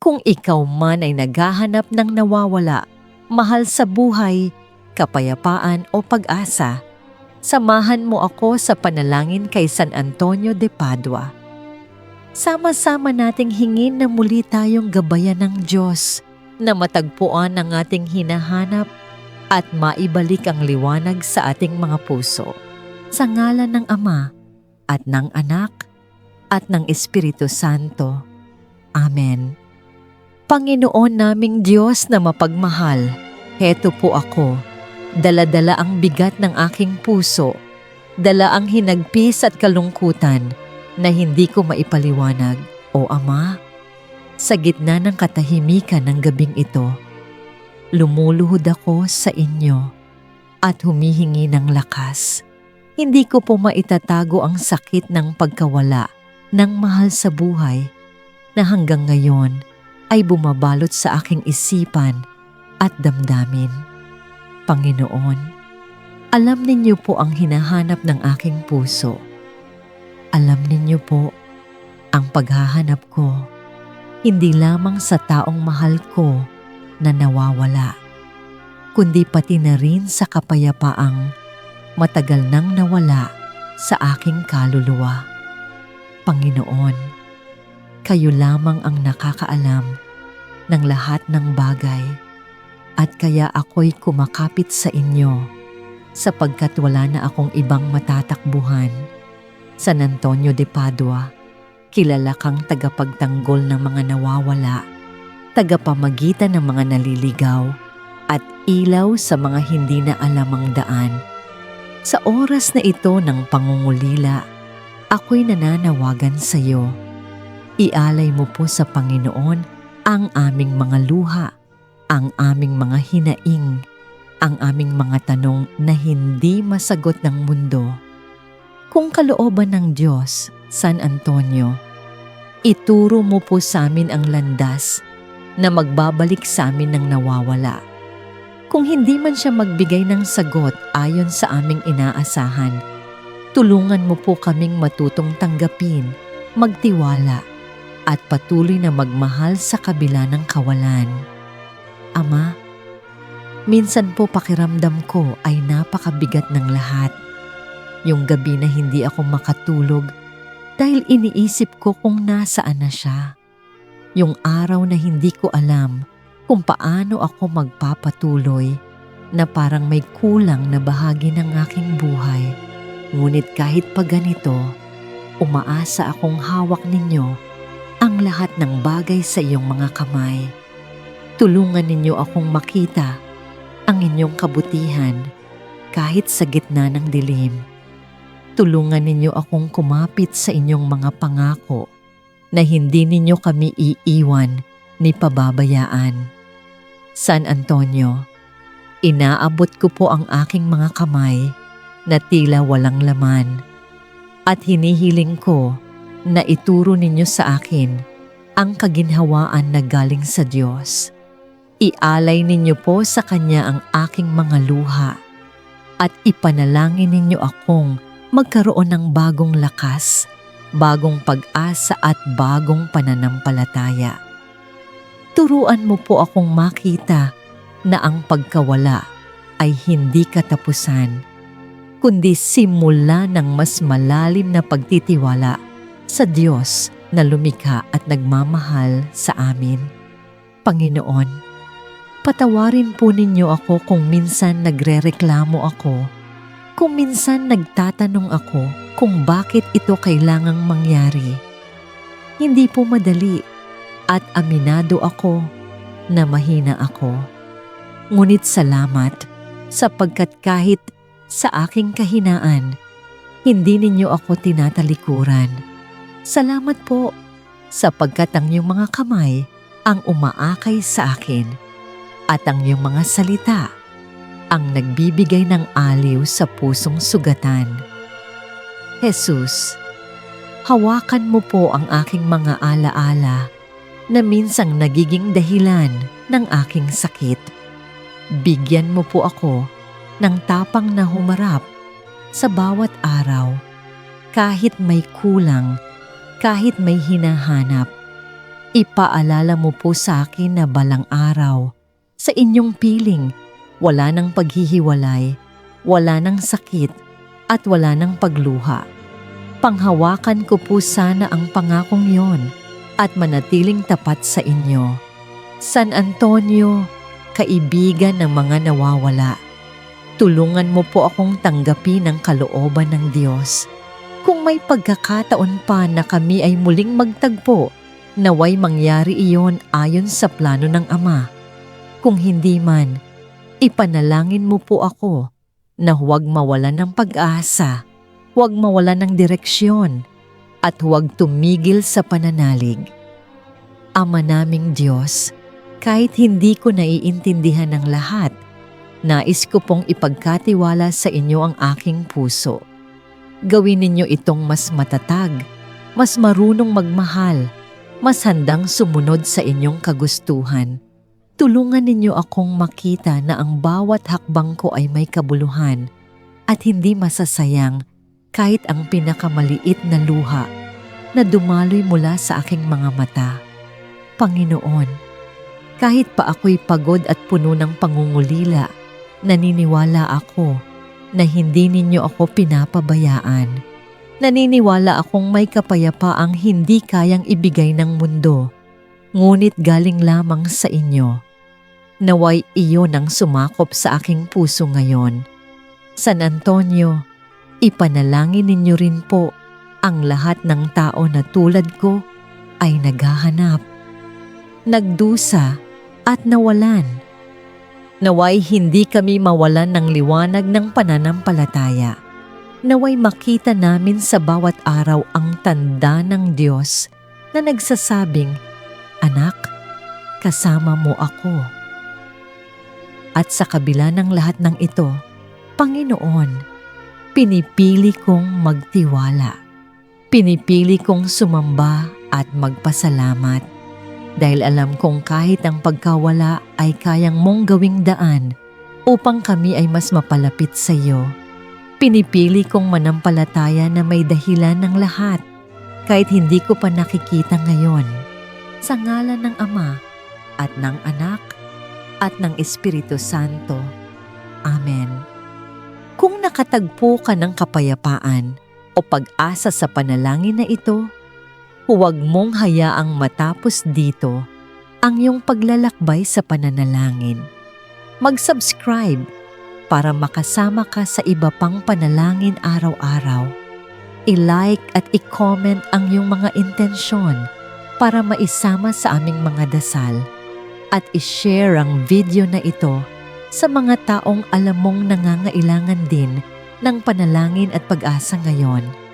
Kung ikaw man ay naghahanap ng nawawala, mahal sa buhay, kapayapaan o pag-asa, samahan mo ako sa panalangin kay San Antonio de Padua. Sama-sama nating hingin na muli tayong gabayan ng Diyos na matagpuan ang ating hinahanap at maibalik ang liwanag sa ating mga puso. Sa ngalan ng Ama at ng Anak at ng Espiritu Santo. Amen. Panginoon naming Diyos na mapagmahal, heto po ako. Dala-dala ang bigat ng aking puso. Dala ang hinagpis at kalungkutan na hindi ko maipaliwanag. O Ama, sa gitna ng katahimikan ng gabing ito, lumuluhod ako sa inyo at humihingi ng lakas. Hindi ko po maitatago ang sakit ng pagkawala ng mahal sa buhay na hanggang ngayon ay bumabalot sa aking isipan at damdamin. Panginoon, alam ninyo po ang hinahanap ng aking puso. Alam ninyo po ang paghahanap ko, hindi lamang sa taong mahal ko na nawawala, kundi pati na rin sa kapayapaang matagal nang nawala sa aking kaluluwa. Panginoon, kayo lamang ang nakakaalam ng lahat ng bagay at kaya ako'y kumakapit sa inyo sapagkat wala na akong ibang matatakbuhan. San Antonio de Padua, kilala kang tagapagtanggol ng mga nawawala, tagapamagitan ng mga naliligaw, at ilaw sa mga hindi na alamang daan. Sa oras na ito ng pangungulila, ako'y nananawagan sa iyo Ialay mo po sa Panginoon ang aming mga luha, ang aming mga hinaing, ang aming mga tanong na hindi masagot ng mundo. Kung kalooban ng Diyos, San Antonio, ituro mo po sa amin ang landas na magbabalik sa amin ng nawawala. Kung hindi man siya magbigay ng sagot ayon sa aming inaasahan, tulungan mo po kaming matutong tanggapin, magtiwala, at patuloy na magmahal sa kabila ng kawalan. Ama, minsan po pakiramdam ko ay napakabigat ng lahat. Yung gabi na hindi ako makatulog dahil iniisip ko kung nasaan na siya. Yung araw na hindi ko alam kung paano ako magpapatuloy na parang may kulang na bahagi ng aking buhay. Ngunit kahit pa ganito, umaasa akong hawak ninyo ang lahat ng bagay sa iyong mga kamay. Tulungan ninyo akong makita ang inyong kabutihan kahit sa gitna ng dilim. Tulungan ninyo akong kumapit sa inyong mga pangako na hindi ninyo kami iiwan ni pababayaan. San Antonio, inaabot ko po ang aking mga kamay na tila walang laman at hinihiling ko na ituro ninyo sa akin ang kaginhawaan na galing sa Diyos. Ialay ninyo po sa Kanya ang aking mga luha at ipanalangin ninyo akong magkaroon ng bagong lakas, bagong pag-asa at bagong pananampalataya. Turuan mo po akong makita na ang pagkawala ay hindi katapusan, kundi simula ng mas malalim na pagtitiwala sa Diyos na lumikha at nagmamahal sa amin. Panginoon, patawarin po ninyo ako kung minsan nagrereklamo ako, kung minsan nagtatanong ako kung bakit ito kailangang mangyari. Hindi po madali at aminado ako na mahina ako. Ngunit salamat sapagkat kahit sa aking kahinaan, hindi ninyo ako tinatalikuran Salamat po sapagkat ang iyong mga kamay ang umaakay sa akin at ang iyong mga salita ang nagbibigay ng aliw sa pusong sugatan. Jesus, hawakan mo po ang aking mga alaala na minsang nagiging dahilan ng aking sakit. Bigyan mo po ako ng tapang na humarap sa bawat araw kahit may kulang kahit may hinahanap. Ipaalala mo po sa akin na balang araw, sa inyong piling, wala ng paghihiwalay, wala ng sakit, at wala ng pagluha. Panghawakan ko po sana ang pangakong yon at manatiling tapat sa inyo. San Antonio, kaibigan ng mga nawawala. Tulungan mo po akong tanggapin ang kalooban ng Diyos. Kung may pagkakataon pa na kami ay muling magtagpo, naway mangyari iyon ayon sa plano ng Ama. Kung hindi man, ipanalangin mo po ako na huwag mawalan ng pag-asa, huwag mawalan ng direksyon, at huwag tumigil sa pananalig. Ama naming Diyos, kahit hindi ko naiintindihan ng lahat, nais ko pong ipagkatiwala sa inyo ang aking puso. Gawin ninyo itong mas matatag, mas marunong magmahal, mas handang sumunod sa inyong kagustuhan. Tulungan ninyo akong makita na ang bawat hakbang ko ay may kabuluhan at hindi masasayang kahit ang pinakamaliit na luha na dumaloy mula sa aking mga mata. Panginoon, kahit pa ako'y pagod at puno ng pangungulila, naniniwala ako na hindi ninyo ako pinapabayaan. Naniniwala akong may kapayapaang hindi kayang ibigay ng mundo, ngunit galing lamang sa inyo. Naway iyon ang sumakop sa aking puso ngayon. San Antonio, ipanalangin ninyo rin po ang lahat ng tao na tulad ko ay naghahanap, nagdusa at nawalan. Naway hindi kami mawalan ng liwanag ng pananampalataya. Naway makita namin sa bawat araw ang tanda ng Diyos na nagsasabing, Anak, kasama mo ako. At sa kabila ng lahat ng ito, Panginoon, pinipili kong magtiwala. Pinipili kong sumamba at magpasalamat dahil alam kong kahit ang pagkawala ay kayang mong gawing daan upang kami ay mas mapalapit sa iyo. Pinipili kong manampalataya na may dahilan ng lahat kahit hindi ko pa nakikita ngayon. Sa ngalan ng Ama at ng Anak at ng Espiritu Santo. Amen. Kung nakatagpo ka ng kapayapaan o pag-asa sa panalangin na ito, huwag mong hayaang matapos dito ang iyong paglalakbay sa pananalangin. Mag-subscribe para makasama ka sa iba pang panalangin araw-araw. I-like at i-comment ang iyong mga intensyon para maisama sa aming mga dasal at i-share ang video na ito sa mga taong alam mong nangangailangan din ng panalangin at pag-asa ngayon